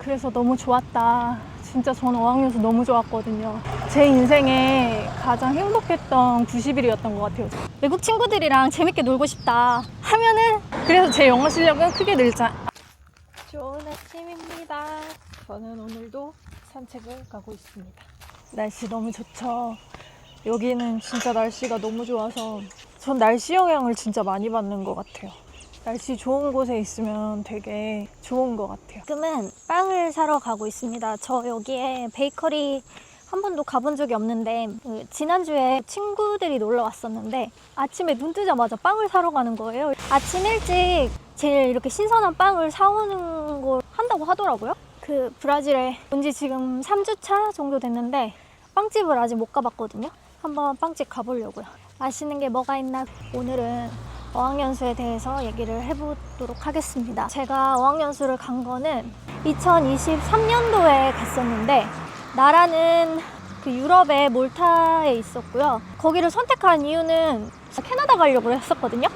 그래서 너무 좋았다. 진짜 저는 어학연수 너무 좋았거든요. 제 인생에 가장 행복했던 90일이었던 것 같아요. 외국 친구들이랑 재밌게 놀고 싶다 하면은 그래서 제 영어 실력은 크게 늘자. 좋은 아침입니다. 저는 오늘도 산책을 가고 있습니다. 날씨 너무 좋죠. 여기는 진짜 날씨가 너무 좋아서 전 날씨 영향을 진짜 많이 받는 것 같아요. 날씨 좋은 곳에 있으면 되게 좋은 것 같아요. 지금은 빵을 사러 가고 있습니다. 저 여기에 베이커리 한 번도 가본 적이 없는데 그 지난주에 친구들이 놀러 왔었는데 아침에 눈 뜨자마자 빵을 사러 가는 거예요. 아침 일찍 제일 이렇게 신선한 빵을 사오는 걸 한다고 하더라고요. 그 브라질에 온 지 지금 3주차 정도 됐는데 빵집을 아직 못 가봤거든요. 한번 빵집 가보려고요. 맛있는 게 뭐가 있나 오늘은 어학연수에 대해서 얘기를 해보도록 하겠습니다. 제가 어학연수를 간 거는 2023년도에 갔었는데 나라는 그 유럽의 몰타에 있었고요. 거기를 선택한 이유는 캐나다 가려고 했었거든요.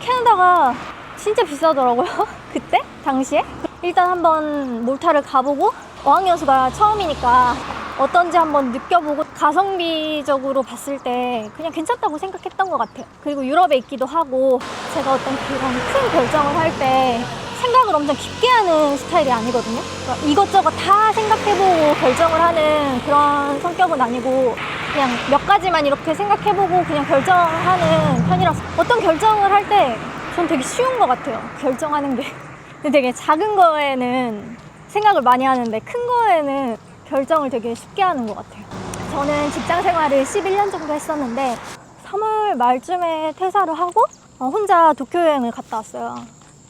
캐나다가 진짜 비싸더라고요. 그때 당시에 일단 한번 몰타를 가보고 어학연수가 처음이니까 어떤지 한번 느껴보고 가성비적으로 봤을 때 그냥 괜찮다고 생각했던 것 같아요. 그리고 유럽에 있기도 하고 제가 어떤 그런 큰 결정을 할 때 생각을 엄청 깊게 하는 스타일이 아니거든요. 그러니까 이것저것 다 생각해보고 결정을 하는 그런 성격은 아니고 그냥 몇 가지만 이렇게 생각해보고 그냥 결정하는 편이라서 어떤 결정을 할 때 전 되게 쉬운 것 같아요. 결정하는 게. 근데 되게 작은 거에는 생각을 많이 하는데 큰 거에는 결정을 되게 쉽게 하는 것 같아요. 저는 직장 생활을 11년 정도 했었는데 3월 말쯤에 퇴사를 하고 어, 혼자 도쿄 여행을 갔다 왔어요.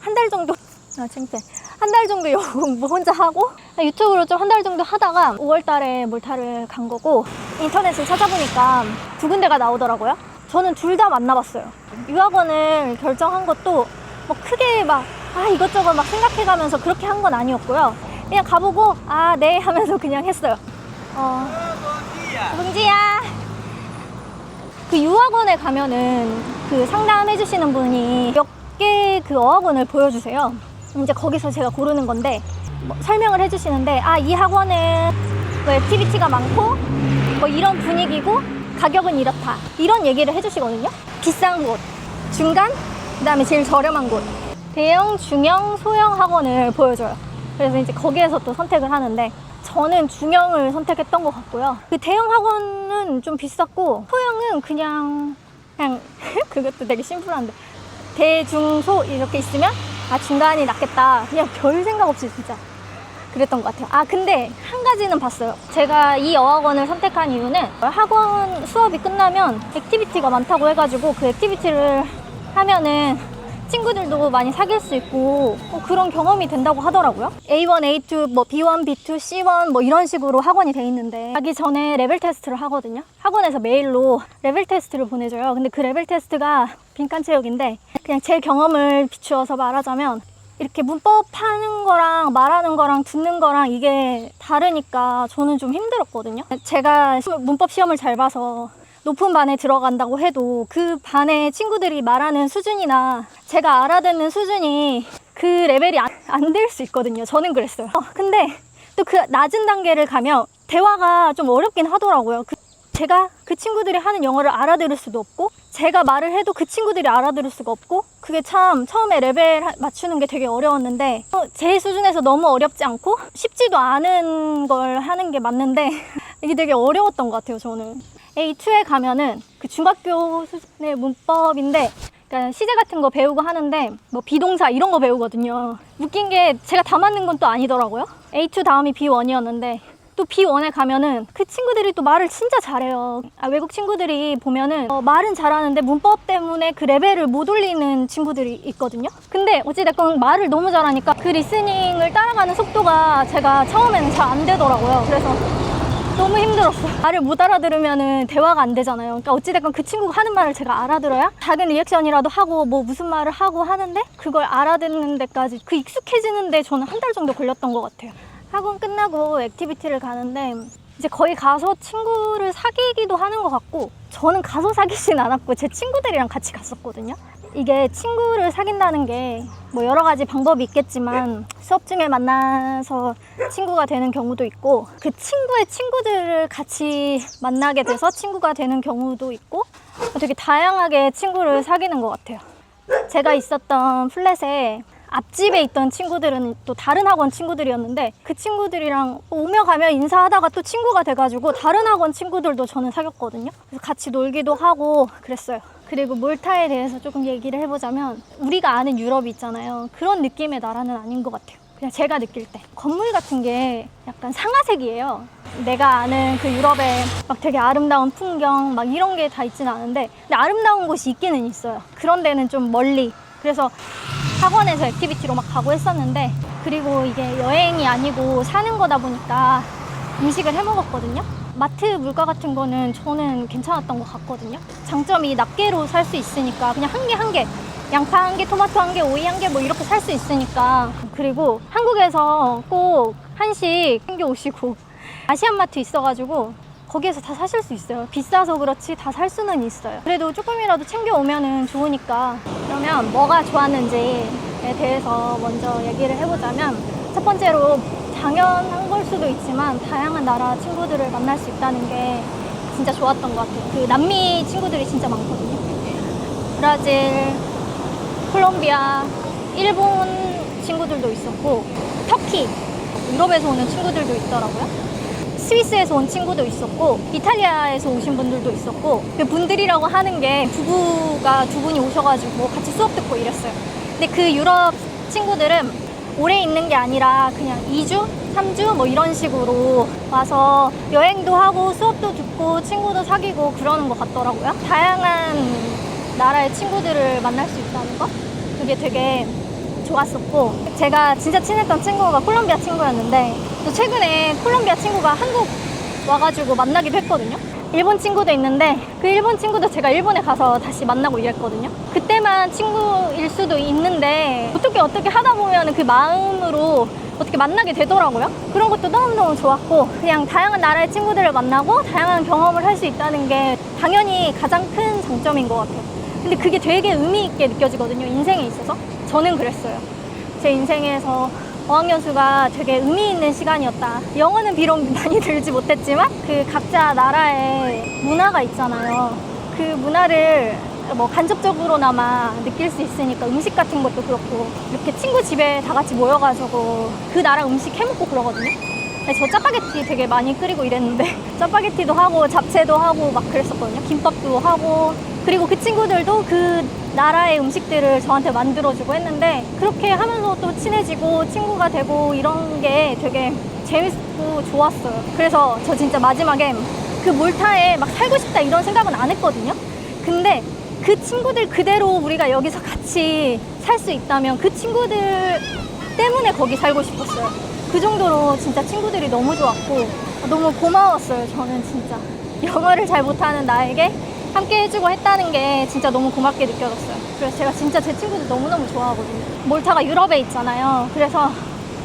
한 달 정도 아 창피해. 한 달 정도 영어 공부 혼자 하고 유튜브로 좀 한 달 정도 하다가 5월 달에 몰타를 간 거고 인터넷을 찾아보니까 두 군데가 나오더라고요. 저는 둘 다 만나봤어요. 유학원을 결정한 것도 뭐 크게 막 아 이것저것 막 생각해가면서 그렇게 한 건 아니었고요. 그냥 가보고 아 네 하면서 그냥 했어요. 어, 봉지야. 그 유학원에 가면은 그 상담해 주시는 분이 몇 개 그 어학원을 보여주세요. 이제 거기서 제가 고르는 건데 뭐 설명을 해주시는데 아 이 학원은 뭐 액티비티가 많고 뭐 이런 분위기고 가격은 이렇다 이런 얘기를 해주시거든요. 비싼 곳, 중간, 그다음에 제일 저렴한 곳, 대형, 중형, 소형 학원을 보여줘요. 그래서 이제 거기에서 또 선택을 하는데 저는 중형을 선택했던 것 같고요. 그 대형 학원은 좀 비쌌고 소형은 그냥 그냥 그것도 되게 심플한데 대중소 이렇게 있으면 아 중간이 낫겠다. 그냥 별 생각 없이 진짜 그랬던 것 같아요. 아 근데 한 가지는 봤어요. 제가 이 어학원을 선택한 이유는 학원 수업이 끝나면 액티비티가 많다고 해가지고 그 액티비티를 하면은 친구들도 많이 사귈 수 있고 뭐 그런 경험이 된다고 하더라고요. A1, A2, 뭐 B1, B2, C1 뭐 이런 식으로 학원이 돼 있는데 가기 전에 레벨 테스트를 하거든요. 학원에서 메일로 레벨 테스트를 보내줘요. 근데 그 레벨 테스트가 빈칸 채우기인데 그냥 제 경험을 비추어서 말하자면 이렇게 문법 하는 거랑 말하는 거랑 듣는 거랑 이게 다르니까 저는 좀 힘들었거든요. 제가 시- 문법 시험을 잘 봐서 높은 반에 들어간다고 해도 그 반의 친구들이 말하는 수준이나 제가 알아듣는 수준이 그 레벨이 안 될 수 있거든요. 저는 그랬어요. 어, 근데 또 그 낮은 단계를 가면 대화가 좀 어렵긴 하더라고요. 그- 제가 그 친구들이 하는 영어를 알아들을 수도 없고 제가 말을 해도 그 친구들이 알아들을 수가 없고 그게 참 처음에 레벨 하- 맞추는 게 되게 어려웠는데 어, 제 수준에서 너무 어렵지 않고 쉽지도 않은 걸 하는 게 맞는데 이게 되게 어려웠던 것 같아요 저는 A2에 가면은 그 중학교 수준의 문법인데 그러니까 시제 같은 거 배우고 하는데 뭐 비동사 이런 거 배우거든요 웃긴 게 제가 다 맞는 건 또 아니더라고요 A2 다음이 B1이었는데 또 B1에 가면은 그 친구들이 또 말을 진짜 잘해요. 아, 외국 친구들이 보면은 어, 말은 잘하는데 문법 때문에 그 레벨을 못 올리는 친구들이 있거든요. 근데 어찌됐건 말을 너무 잘하니까 그 리스닝을 따라가는 속도가 제가 처음에는 잘 안 되더라고요. 그래서 너무 힘들었어. 말을 못 알아들으면은 대화가 안 되잖아요. 그러니까 어찌됐건 그 친구가 하는 말을 제가 알아들어야 작은 리액션이라도 하고 뭐 무슨 말을 하고 하는데 그걸 알아듣는 데까지 그 익숙해지는데 저는 한 달 정도 걸렸던 것 같아요. 학원 끝나고 액티비티를 가는데 이제 거기 가서 친구를 사귀기도 하는 것 같고 저는 가서 사귀진 않았고 제 친구들이랑 같이 갔었거든요. 이게 친구를 사귄다는 게 뭐 여러 가지 방법이 있겠지만 수업 중에 만나서 친구가 되는 경우도 있고 그 친구의 친구들을 같이 만나게 돼서 친구가 되는 경우도 있고 되게 다양하게 친구를 사귀는 것 같아요. 제가 있었던 플랫에 앞집에 있던 친구들은 또 다른 학원 친구들이었는데 그 친구들이랑 오며 가며 인사하다가 또 친구가 돼가지고 다른 학원 친구들도 저는 사귀었거든요. 그래서 같이 놀기도 하고 그랬어요. 그리고 몰타에 대해서 조금 얘기를 해보자면 우리가 아는 유럽이 있잖아요. 그런 느낌의 나라는 아닌 것 같아요. 그냥 제가 느낄 때 건물 같은 게 약간 상아색이에요. 내가 아는 그 유럽에 막 되게 아름다운 풍경 막 이런 게 다 있지는 않은데 근데 아름다운 곳이 있기는 있어요. 그런 데는 좀 멀리 그래서 학원에서 액티비티로 막 가고 했었는데 그리고 이게 여행이 아니고 사는 거다 보니까 음식을 해 먹었거든요. 마트 물가 같은 거는 저는 괜찮았던 것 같거든요. 장점이 낱개로 살 수 있으니까 그냥 한 개 한 개 양파 한 개, 토마토 한 개, 오이 한 개 뭐 이렇게 살 수 있으니까 그리고 한국에서 꼭 한식 챙겨 오시고 아시안 마트 있어가지고 거기에서 다 사실 수 있어요. 비싸서 그렇지 다 살 수는 있어요. 그래도 조금이라도 챙겨 오면은 좋으니까 그러면 뭐가 좋았는지에 대해서 먼저 얘기를 해보자면 첫 번째로 당연한 걸 수도 있지만 다양한 나라 친구들을 만날 수 있다는 게 진짜 좋았던 것 같아요. 그 남미 친구들이 진짜 많거든요. 브라질, 콜롬비아, 일본 친구들도 있었고 터키, 유럽에서 오는 친구들도 있더라고요. 스위스에서 온 친구도 있었고 이탈리아에서 오신 분들도 있었고 그 분들이라고 하는 게 부부가 두 분이 오셔가지고 같이 수업 듣고 이랬어요. 근데 그 유럽 친구들은 오래 있는 게 아니라 그냥 2주, 3주 뭐 이런 식으로 와서 여행도 하고 수업도 듣고 친구도 사귀고 그러는 것 같더라고요. 다양한 나라의 친구들을 만날 수 있다는 거 그게 되게 좋았었고 제가 진짜 친했던 친구가 콜롬비아 친구였는데 또 최근에 콜롬비아 친구가 한국 와가지고 만나기도 했거든요. 일본 친구도 있는데 그 일본 친구도 제가 일본에 가서 다시 만나고 이랬거든요. 그때만 친구일 수도 있는데 어떻게 어떻게 하다 보면 그 마음으로 어떻게 만나게 되더라고요. 그런 것도 너무너무 좋았고 그냥 다양한 나라의 친구들을 만나고 다양한 경험을 할 수 있다는 게 당연히 가장 큰 장점인 것 같아요. 근데 그게 되게 의미 있게 느껴지거든요. 인생에 있어서. 저는 그랬어요. 제 인생에서 어학연수가 되게 의미 있는 시간이었다. 영어는 비록 많이 들지 못했지만 그 각자 나라의 문화가 있잖아요. 그 문화를 뭐 간접적으로나마 느낄 수 있으니까 음식 같은 것도 그렇고 이렇게 친구 집에 다 같이 모여가지고 그 나라 음식 해먹고 그러거든요. 저 짜파게티 되게 많이 끓이고 이랬는데 짜파게티도 하고 잡채도 하고 막 그랬었거든요. 김밥도 하고 그리고 그 친구들도 그 나라의 음식들을 저한테 만들어주고 했는데 그렇게 하면서 또 친해지고 친구가 되고 이런 게 되게 재밌고 좋았어요. 그래서 저 진짜 마지막에 그 몰타에 막 살고 싶다 이런 생각은 안 했거든요. 근데 그 친구들 그대로 우리가 여기서 같이 살 수 있다면 그 친구들 때문에 거기 살고 싶었어요. 그 정도로 진짜 친구들이 너무 좋았고 너무 고마웠어요. 저는 진짜 영어를 잘 못하는 나에게 함께 해주고 했다는 게 진짜 너무 고맙게 느껴졌어요. 그래서 제가 진짜 제 친구들 너무너무 좋아하거든요. 몰타가 유럽에 있잖아요. 그래서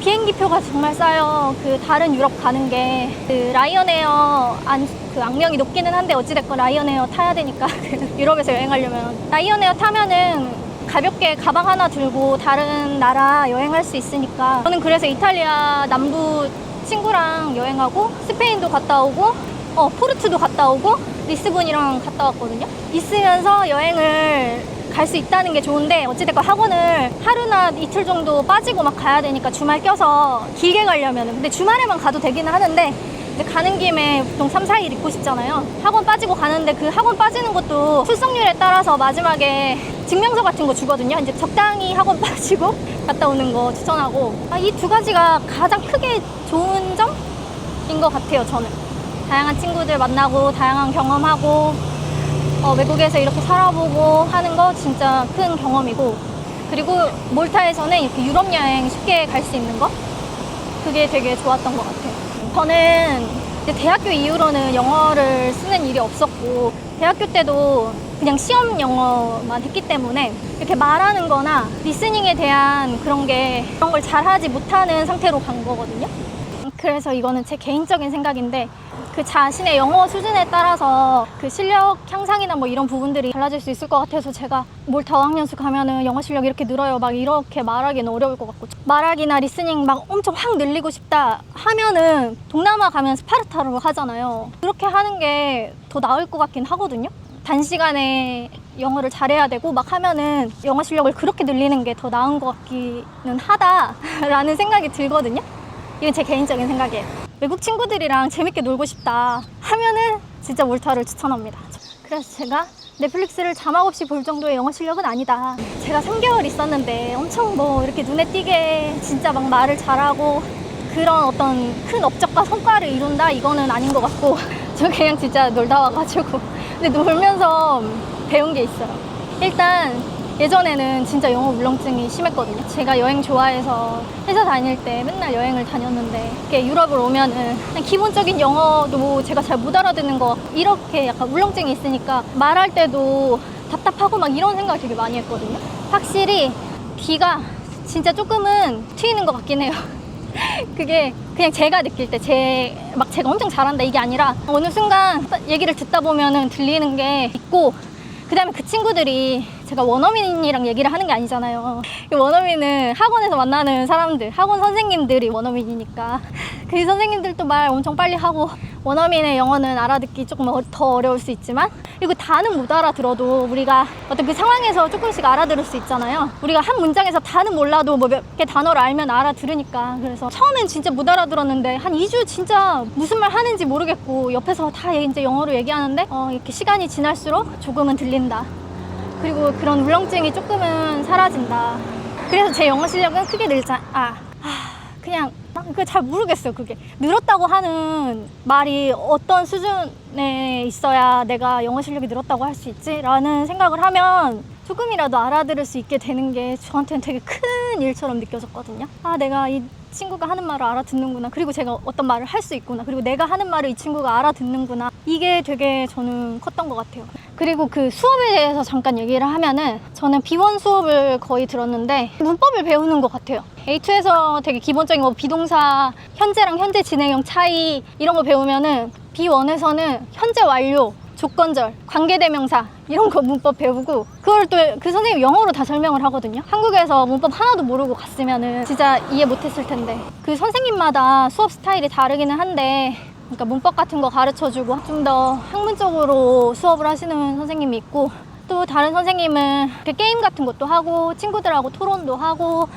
비행기 표가 정말 싸요. 그 다른 유럽 가는 게 그 라이언에어 안, 그 악명이 높기는 한데 어찌됐건 라이언에어 타야 되니까 유럽에서 여행하려면 라이언에어 타면은 가볍게 가방 하나 들고 다른 나라 여행할 수 있으니까 저는 그래서 이탈리아 남부 친구랑 여행하고 스페인도 갔다 오고 어 포르투도 갔다 오고 리스본이랑 갔다 왔거든요. 있으면서 여행을 갈 수 있다는 게 좋은데 어찌됐건 학원을 하루나 이틀 정도 빠지고 막 가야 되니까 주말 껴서 길게 가려면은 근데 주말에만 가도 되기는 하는데 가는 김에 보통 3, 4일 있고 싶잖아요. 학원 빠지고 가는데 그 학원 빠지는 것도 출석률에 따라서 마지막에 증명서 같은 거 주거든요. 이제 적당히 학원 빠지고 갔다 오는 거 추천하고 아, 이 두 가지가 가장 크게 좋은 점인 것 같아요. 저는 다양한 친구들 만나고 다양한 경험하고 어, 외국에서 이렇게 살아보고 하는 거 진짜 큰 경험이고 그리고 몰타에서는 이렇게 유럽 여행 쉽게 갈 수 있는 거 그게 되게 좋았던 것 같아요. 저는 대학교 이후로는 영어를 쓰는 일이 없었고 대학교 때도 그냥 시험 영어만 했기 때문에 이렇게 말하는 거나 리스닝에 대한 그런 게 그런 걸 잘하지 못하는 상태로 간 거거든요. 그래서 이거는 제 개인적인 생각인데 그 자신의 영어 수준에 따라서 그 실력 향상이나 뭐 이런 부분들이 달라질 수 있을 것 같아서 제가 뭘더 학년수 가면은 영어 실력 이렇게 늘어요. 막 이렇게 말하기는 어려울 것 같고 말하기나 리스닝 막 엄청 확 늘리고 싶다 하면은 동남아 가면 스파르타로 하잖아요. 그렇게 하는 게 더 나을 것 같긴 하거든요. 단시간에 영어를 잘해야 되고 막 하면은 영어 실력을 그렇게 늘리는 게 더 나은 것 같기는 하다라는 생각이 들거든요 이건 제 개인적인 생각이에요. 외국 친구들이랑 재밌게 놀고 싶다 하면은 진짜 몰타를 추천합니다. 그래서 제가 넷플릭스를 자막 없이 볼 정도의 영어 실력은 아니다. 제가 3개월 있었는데 엄청 뭐 이렇게 눈에 띄게 진짜 막 말을 잘하고 그런 어떤 큰 업적과 성과를 이룬다 이거는 아닌 것 같고 저 그냥 진짜 놀다 와가지고 근데 놀면서 배운 게 있어요. 일단 예전에는 진짜 영어 울렁증이 심했거든요. 제가 여행 좋아해서 회사 다닐 때 맨날 여행을 다녔는데 이렇게 유럽을 오면은 그냥 기본적인 영어도 제가 잘 못 알아듣는 거 이렇게 약간 울렁증이 있으니까 말할 때도 답답하고 막 이런 생각을 되게 많이 했거든요. 확실히 귀가 진짜 조금은 트이는 것 같긴 해요. 그게 그냥 제가 느낄 때 제 막 제가 엄청 잘한다 이게 아니라 어느 순간 얘기를 듣다 보면은 들리는 게 있고 그다음에 그 친구들이 제가 원어민이랑 얘기를 하는 게 아니잖아요. 이 원어민은 학원에서 만나는 사람들, 학원 선생님들이 원어민이니까 그 선생님들도 말 엄청 빨리 하고 원어민의 영어는 알아듣기 조금 어- 더 어려울 수 있지만 그리고 다는 못 알아들어도 우리가 어떤 그 상황에서 조금씩 알아들을 수 있잖아요. 우리가 한 문장에서 다는 몰라도 뭐 몇 개 단어를 알면 알아들으니까 그래서 처음엔 진짜 못 알아들었는데 한 2주 진짜 무슨 말 하는지 모르겠고 옆에서 다 이제 영어로 얘기하는데 어, 이렇게 시간이 지날수록 조금은 들린다. 그리고 그런 울렁증이 조금은 사라진다. 그래서 제 영어 실력은 크게 늘지 않, 아, 아, 그냥 그잘 모르겠어요. 그게 늘었다고 하는 말이 어떤 수준에 있어야 내가 영어 실력이 늘었다고 할 수 있지라는 생각을 하면 조금이라도 알아들을 수 있게 되는 게 저한테는 되게 큰 일처럼 느껴졌거든요. 아, 내가 이 친구가 하는 말을 알아듣는구나. 그리고 제가 어떤 말을 할 수 있구나. 그리고 내가 하는 말을 이 친구가 알아듣는구나. 이게 되게 저는 컸던 것 같아요. 그리고 그 수업에 대해서 잠깐 얘기를 하면은 저는 B1 수업을 거의 들었는데 문법을 배우는 것 같아요. A2에서 되게 기본적인 뭐 비동사, 현재랑 현재 진행형 차이 이런 거 배우면은 B1에서는 현재 완료, 조건절, 관계대명사 이런 거 문법 배우고 그걸 또 그 선생님 영어로 다 설명을 하거든요. 한국에서 문법 하나도 모르고 갔으면은 진짜 이해 못했을 텐데 그 선생님마다 수업 스타일이 다르기는 한데 그러니까 문법 같은 거 가르쳐주고 좀 더 학문적으로 수업을 하시는 선생님이 있고 또 다른 선생님은 게임 같은 것도 하고 친구들하고 토론도 하고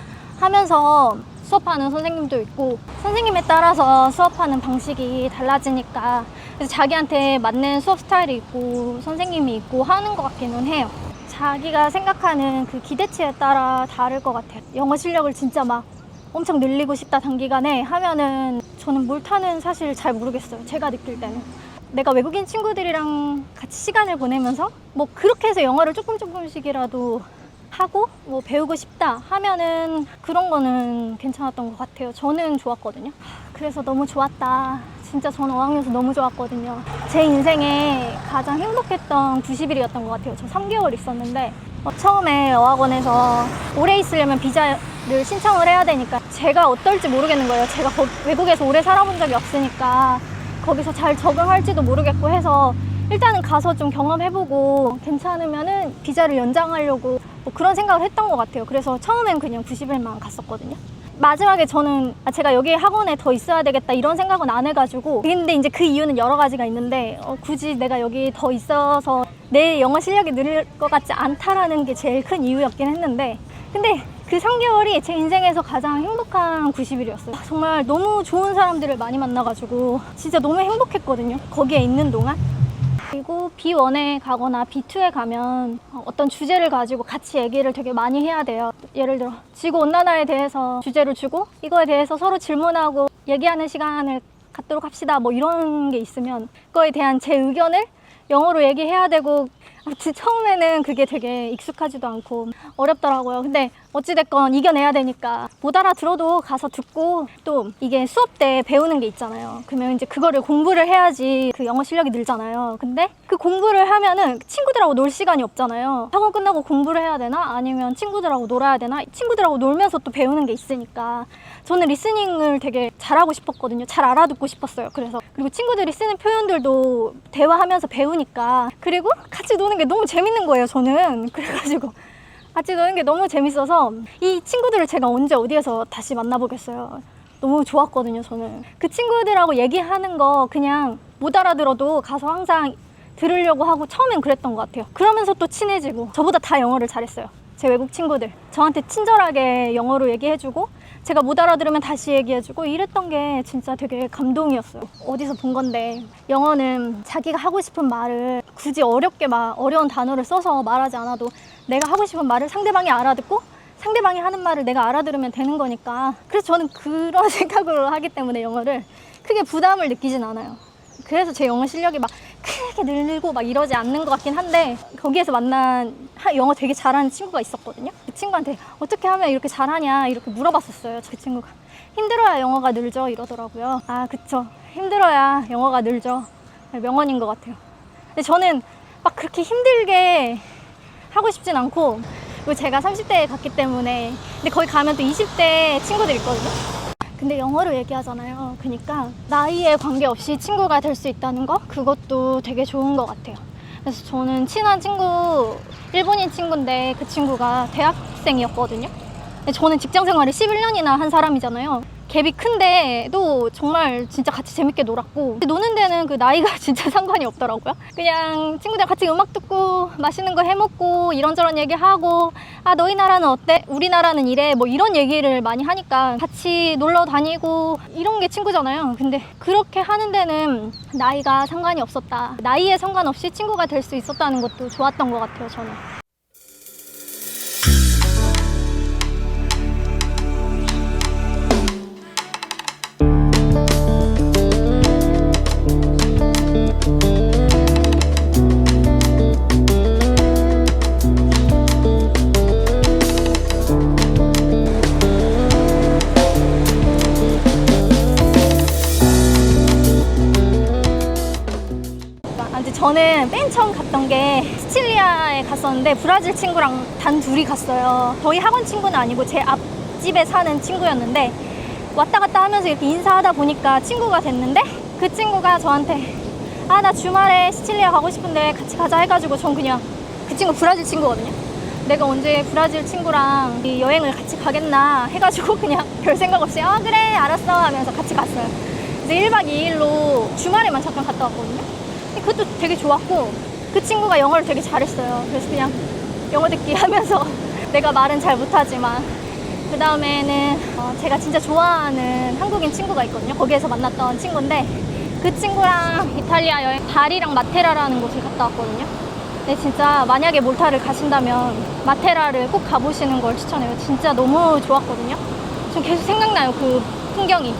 하면서 수업하는 선생님도 있고 선생님에 따라서 수업하는 방식이 달라지니까 그래서 자기한테 맞는 수업 스타일이 있고 선생님이 있고 하는 것 같기는 해요. 자기가 생각하는 그 기대치에 따라 다를 것 같아요. 영어 실력을 진짜 막 엄청 늘리고 싶다 단기간에 하면은 저는 몰타는 사실 잘 모르겠어요. 제가 느낄 때는. 내가 외국인 친구들이랑 같이 시간을 보내면서 뭐 그렇게 해서 영어를 조금 조금씩이라도 하고 뭐 배우고 싶다 하면은 그런 거는 괜찮았던 것 같아요. 저는 좋았거든요. 그래서 너무 좋았다. 진짜 저는 어학연수 너무 좋았거든요. 제 인생에 가장 행복했던 90일이었던 것 같아요. 저 3개월 있었는데 어, 처음에 어학원에서 오래 있으려면 비자를 신청을 해야 되니까 제가 어떨지 모르겠는 거예요. 제가 거- 외국에서 오래 살아본 적이 없으니까 거기서 잘 적응할지도 모르겠고 해서 일단은 가서 좀 경험해보고 괜찮으면은 비자를 연장하려고 뭐 그런 생각을 했던 것 같아요. 그래서 처음엔 그냥 90일만 갔었거든요. 마지막에 저는 아, 제가 여기 학원에 더 있어야 되겠다 이런 생각은 안 해가지고 근데 이제 그 이유는 여러 가지가 있는데 어, 굳이 내가 여기 더 있어서 내 영어 실력이 늘릴 것 같지 않다라는 게 제일 큰 이유였긴 했는데 근데 그 3개월이 제 인생에서 가장 행복한 90일이었어요. 정말 너무 좋은 사람들을 많이 만나가지고 진짜 너무 행복했거든요. 거기에 있는 동안. 그리고 B1에 가거나 B2에 가면 어떤 주제를 가지고 같이 얘기를 되게 많이 해야 돼요. 예를 들어 지구 온난화에 대해서 주제를 주고 이거에 대해서 서로 질문하고 얘기하는 시간을 갖도록 합시다. 뭐 이런 게 있으면 그거에 대한 제 의견을 영어로 얘기해야 되고 아, 처음에는 그게 되게 익숙하지도 않고 어렵더라고요. 근데 어찌됐건 이겨내야 되니까 못 알아들어도 가서 듣고 또 이게 수업 때 배우는 게 있잖아요. 그러면 이제 그거를 공부를 해야지 그 영어 실력이 늘잖아요. 근데 그 공부를 하면은 친구들하고 놀 시간이 없잖아요. 학원 끝나고 공부를 해야 되나 아니면 친구들하고 놀아야 되나 친구들하고 놀면서 또 배우는 게 있으니까 저는 리스닝을 되게 잘하고 싶었거든요. 잘 알아듣고 싶었어요. 그래서 그리고 친구들이 쓰는 표현들도 대화하면서 배우 니까 그리고 같이 노는 게 너무 재밌는 거예요. 저는 그래가지고 같이 노는 게 너무 재밌어서 이 친구들을 제가 언제 어디에서 다시 만나보겠어요. 너무 좋았거든요. 저는 그 친구들하고 얘기하는 거 그냥 못 알아들어도 가서 항상 들으려고 하고 처음엔 그랬던 것 같아요. 그러면서 또 친해지고 저보다 다 영어를 잘했어요. 제 외국 친구들 저한테 친절하게 영어로 얘기해주고 제가 못 알아들으면 다시 얘기해주고 이랬던 게 진짜 되게 감동이었어요. 어디서 본 건데 영어는 자기가 하고 싶은 말을 굳이 어렵게 막 어려운 단어를 써서 말하지 않아도 내가 하고 싶은 말을 상대방이 알아듣고 상대방이 하는 말을 내가 알아들으면 되는 거니까 그래서 저는 그런 생각으로 하기 때문에 영어를 크게 부담을 느끼진 않아요. 그래서 제 영어 실력이 막 크게 늘고 막 이러지 않는 것 같긴 한데 거기에서 만난 하- 영어 되게 잘하는 친구가 있었거든요. 그 친구한테 어떻게 하면 이렇게 잘하냐 이렇게 물어봤었어요. 그 친구가 힘들어야 영어가 늘죠 이러더라고요. 아 그쵸 힘들어야 영어가 늘죠. 명언인 것 같아요. 근데 저는 막 그렇게 힘들게 하고 싶진 않고 그리고 제가 30대에 갔기 때문에 근데 거기 가면 또 20대 친구들 있거든요. 근데 영어로 얘기하잖아요. 그러니까 나이에 관계없이 친구가 될 수 있다는 거 그것도 되게 좋은 것 같아요. 그래서 저는 친한 친구 일본인 친구인데 그 친구가 대학생이었거든요. 근데 저는 직장 생활을 11년이나 한 사람이잖아요. 갭이 큰데도 정말 진짜 같이 재밌게 놀았고 노는 데는 그 나이가 진짜 상관이 없더라고요. 그냥 친구들 같이 음악 듣고 맛있는 거 해먹고 이런저런 얘기하고 아 너희 나라는 어때? 우리나라는 이래 뭐 이런 얘기를 많이 하니까 같이 놀러 다니고 이런 게 친구잖아요. 근데 그렇게 하는 데는 나이가 상관이 없었다. 나이에 상관없이 친구가 될 수 있었다는 것도 좋았던 것 같아요. 저는. 저는 맨 처음 갔던 게 시칠리아에 갔었는데 브라질 친구랑 단 둘이 갔어요. 저희 학원 친구는 아니고 제 앞집에 사는 친구였는데 왔다 갔다 하면서 이렇게 인사하다 보니까 친구가 됐는데 그 친구가 저한테 아 나 주말에 시칠리아 가고 싶은데 같이 가자 해가지고 전 그냥 그 친구 브라질 친구거든요. 내가 언제 브라질 친구랑 이 여행을 같이 가겠나 해가지고 그냥 별 생각 없이 아 그래 알았어 하면서 같이 갔어요. 이제 1박 2일로 주말에만 잠깐 갔다 왔거든요. 그것도 되게 좋았고 그 친구가 영어를 되게 잘했어요. 그래서 그냥 영어 듣기 하면서 내가 말은 잘 못하지만 그 다음에는 어, 제가 진짜 좋아하는 한국인 친구가 있거든요. 거기에서 만났던 친구인데 그 친구랑 이탈리아 여행 바리랑 마테라라는 곳을 갔다 왔거든요. 근데 진짜 만약에 몰타를 가신다면 마테라를 꼭 가보시는 걸 추천해요. 진짜 너무 좋았거든요. 전 계속 생각나요. 그 풍경이.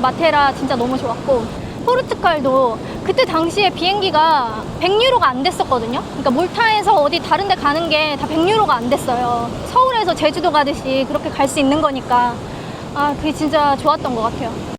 마테라 진짜 너무 좋았고 포르투갈도 그때 당시에 비행기가 100유로가 안 됐었거든요. 그러니까 몰타에서 어디 다른 데 가는 게 다 100유로가 안 됐어요. 서울에서 제주도 가듯이 그렇게 갈 수 있는 거니까 아, 그게 진짜 좋았던 것 같아요.